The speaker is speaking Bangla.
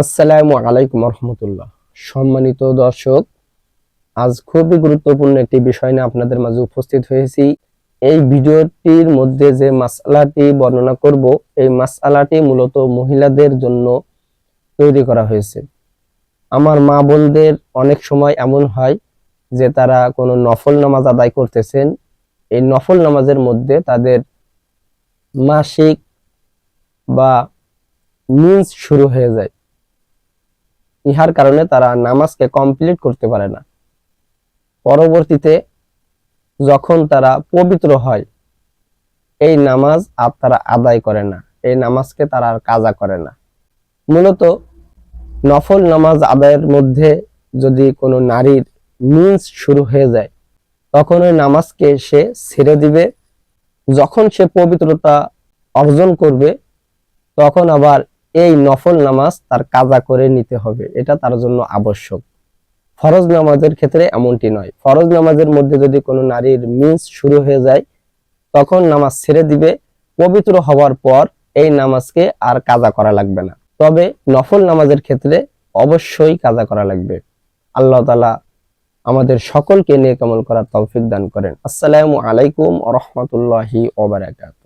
আসসালামু আলাইকুম রহমতুল্লাহ। সম্মানিত দর্শক, আজ খুবই গুরুত্বপূর্ণ একটি বিষয় নিয়ে আপনাদের মাঝে উপস্থিত হয়েছি। এই ভিডিওটির মধ্যে যে মাসালাটি বর্ণনা করব, এই মাসালাটি মূলত মহিলাদের জন্য তৈরি করা হয়েছে। আমার মা বোনদের অনেক সময় এমন হয় যে তারা কোনো নফল নামাজ আদায় করতেছেন। এই নফল নামাজের মধ্যে তাদের মাসিক বা মিন্স শুরু হয়ে যায়। ইহার কারণে তারা নামাজকে কমপ্লিট করতে পারে না। পরবর্তীতে যখন তারা পবিত্র হয়, এই নামাজ আর তারা আদায় করে না। এই নামাজকে তারা আর কাজা করে না। মূলত নফল নামাজ আদায়ের মধ্যে যদি কোনো নারীর মিন্স শুরু হয়ে যায়, তখন ওই নামাজকে সে ছেড়ে দিবে। যখন সে পবিত্রতা অর্জন করবে, তখন আবার এই নফল নামাজ তার কাজা করে নিতে হবে। এটা তার জন্য আবশ্যক। ফরজ নামাজের ক্ষেত্রে এমনটি নয়। ফরজ নামাজের মধ্যে যদি কোনো নারীর মিন্স শুরু হয়ে যায়, তখন নামাজ ছেড়ে দিবে। পবিত্র হওয়ার পর এই নামাজকে আর কাজা করা লাগবে না। তবে নফল নামাজের ক্ষেত্রে অবশ্যই কাজা করা লাগবে। আল্লাহ তালা আমাদের সকলকে নিয়ে কমল করার তৌফিক দান করেন। আসসালামু আলাইকুম রহমতুল্লাহি ওবারাকাত